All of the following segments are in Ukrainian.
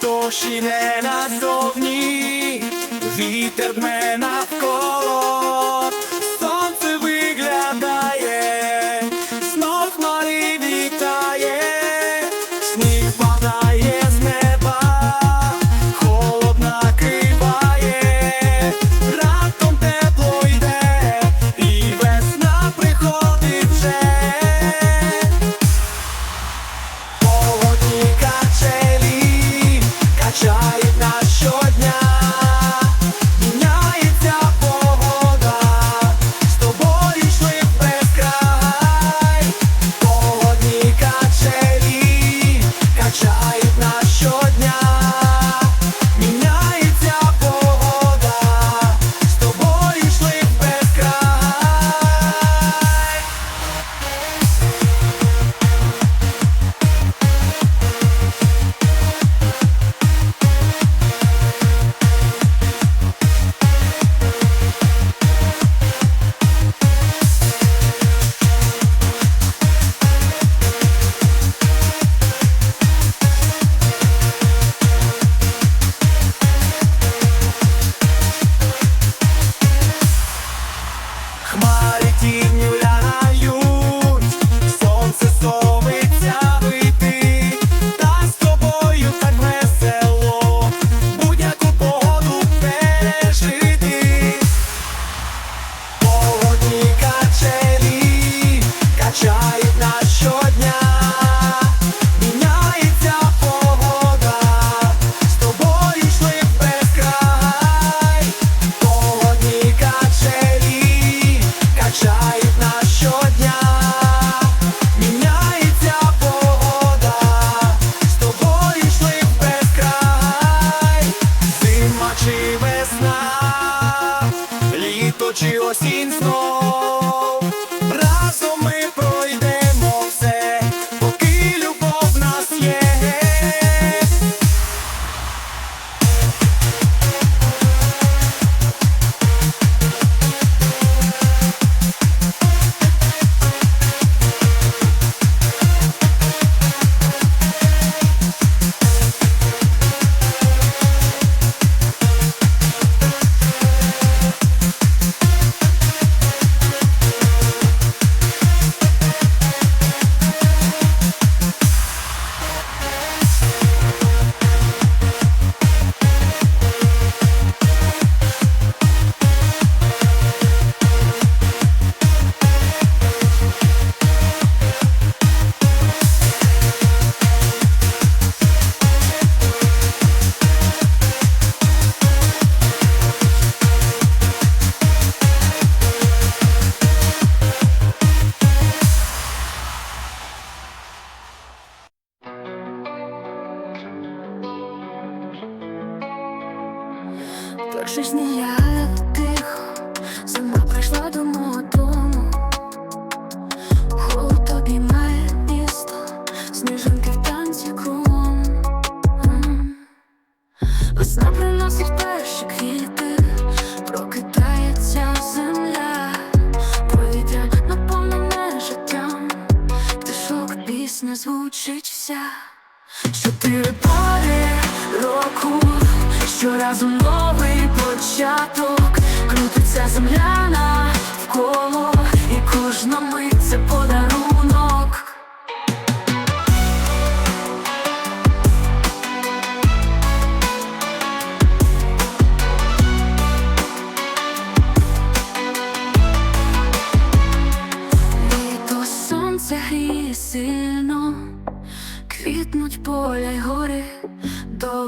Tošine na zovní, vítr mě na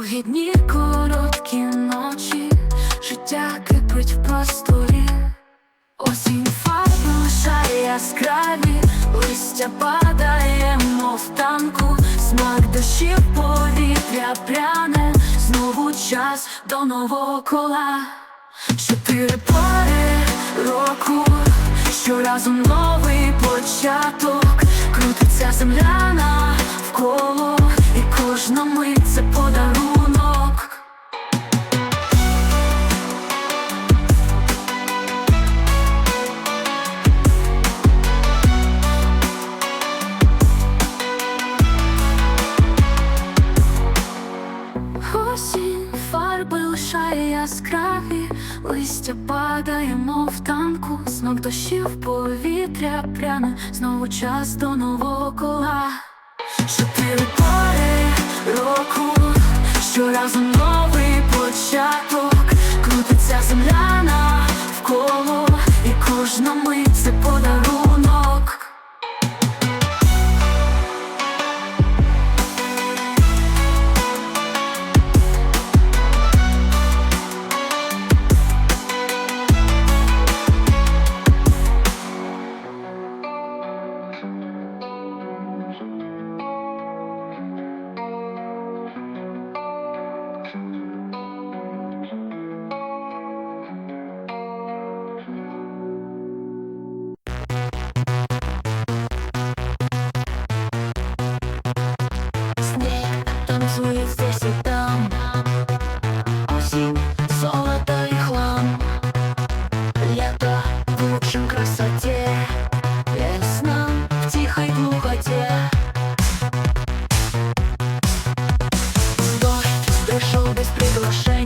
Довгі дні, короткі ночі, життя кипить в просторі, осінь фарби лишає яскраві, листя падає, мов танку, смак дощів повітря пряне, знову час до нового кола, чотири пари року, що разом новий початок, крутиться земляна вколо. Кожна мить це подарунок. Листя падає, мов танку, Смак дощів повітря пряне, знову час до нового кола. Чотири пори року, щоразу новий початок, крутиться земля навколо, без приглашения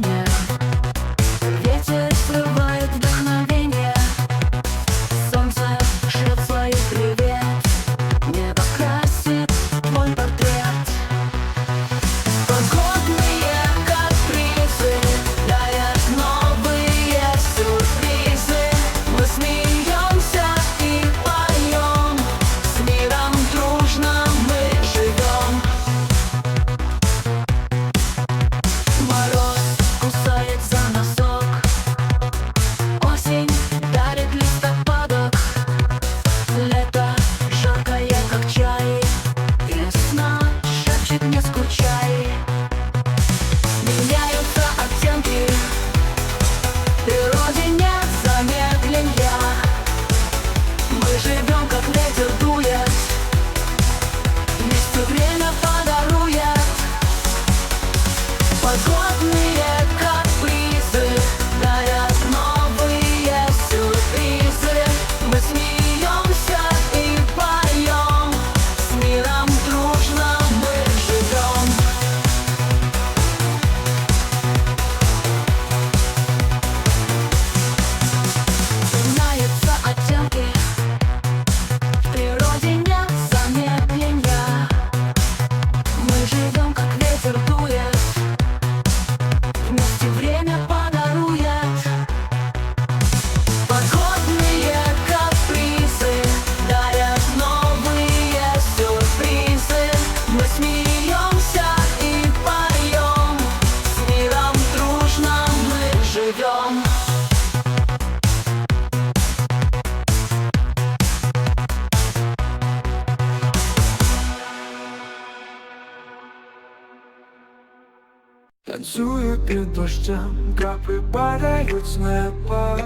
Танцюю під дощем, капи падають з неба.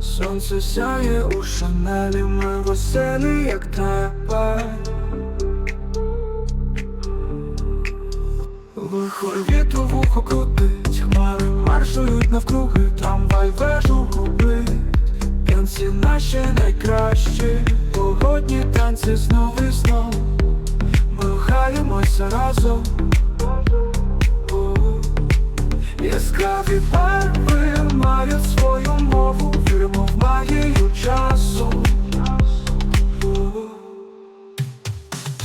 Сонце сяє у шанелі, ми веселі, як треба. Лихо вітру вухо крутить, хмари маршують навкруги, трамвай вежу губить. П'янці наші найкращі, погодні танці знов і знов. Ми рухаємося разом Яскраві барви мають свою мову Віримо в магію часу.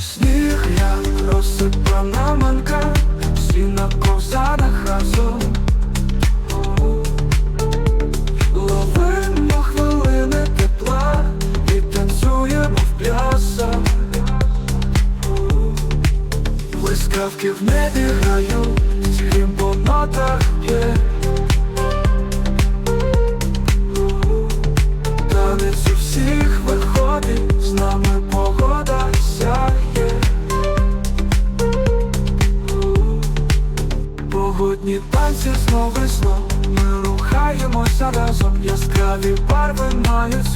Сніг як розсипа на манка Всі на ковзанах разом Блискавки в небі грають, грім по нотах б'є Танець у всіх виходить, з нами погода сяє Погодні танці знов і знов Ми рухаємося разом Яскраві барви мають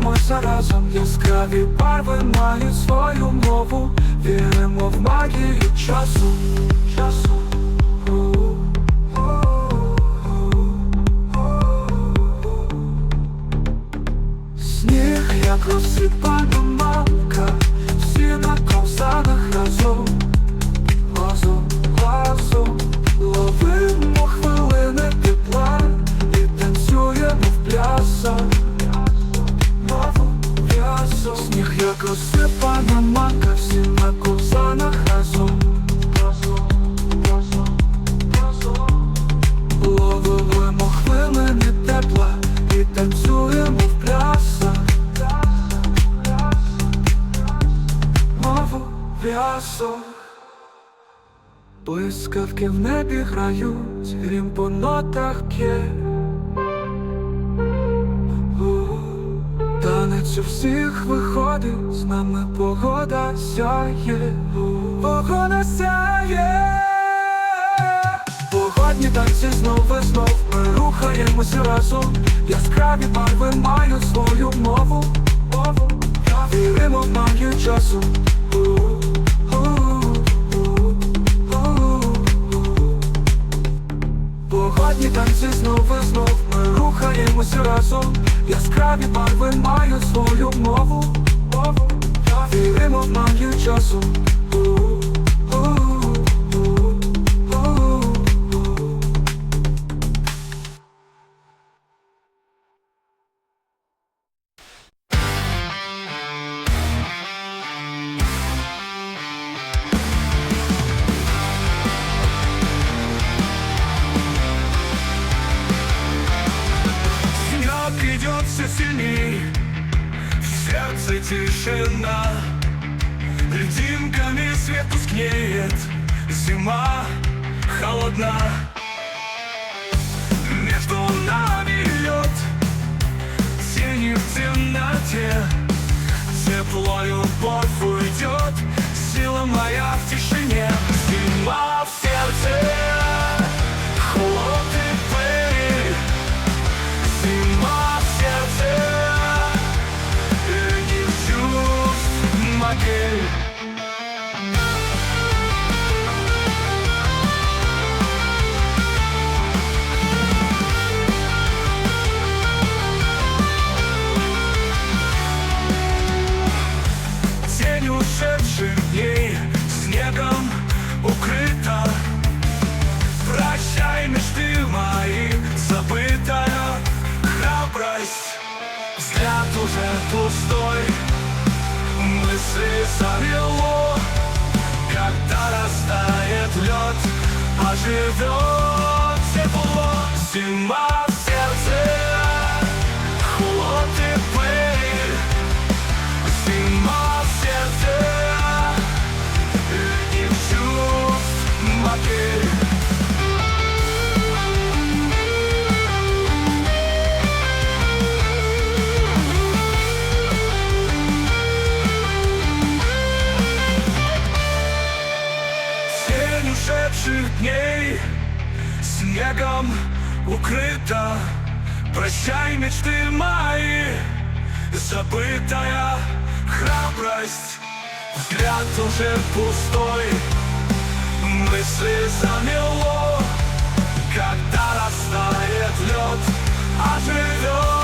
Тримаємося разом, яскраві барви мають свою мову, віримо в магію часу, часу. Сніг як розсипано грають, грім по нотах п'є. Танець у всіх виходить, з нами погода сяє, погода сяє, погодні танці знов і знов ми рухаємося разом, яскраві барви мають свою мову, мову, віримо в магію часу. Погодні танці знов і знов ми рухаємося разом, яскраві барви мають свою мову, мову. Віримо в магію часу. Тишина. Льдинками свет тускнеет, зима холодна. Между нами лед, тени в темноте. Тепло любовь уйдет, сила моя в тишине пустой, мысли завело Когда растает лед, оживет тепло. Зима Снегом укрыта. Прощай, мечты мои Забытая храбрость. Взгляд уже пустой Мысли замело. Когда растает лед Оживет